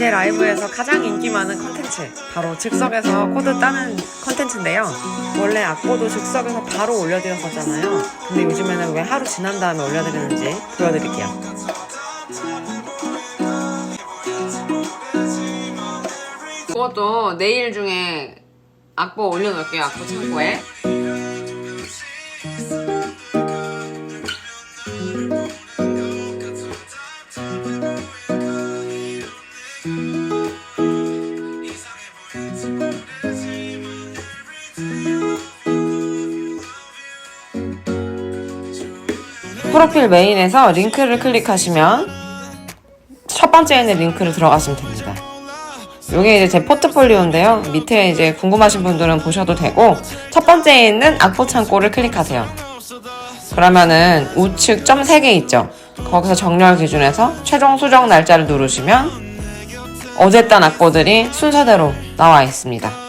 제 라이브에서 가장 인기 많은 컨텐츠 바로 즉석에서 코드 따는 컨텐츠인데요. 원래 악보도 즉석에서 바로 올려드렸었잖아요. 근데 요즘에는 왜 하루 지난 다음에 올려드리는지 보여드릴게요. 그것도 내일 중에 악보 올려놓을게요 악보 창고에 프로필 메인에서 링크를 클릭하시면 첫 번째 있는 링크를 들어가시면 됩니다. 이게 이제 제 포트폴리오인데요. 밑에 이제 궁금하신 분들은 보셔도 되고 첫 번째에 있는 악보 창고를 클릭하세요. 그러면은 우측 점 3개 있죠. 거기서 정렬 기준에서 최종 수정 날짜를 누르시면 어제 딴 악보들이 순서대로 나와 있습니다.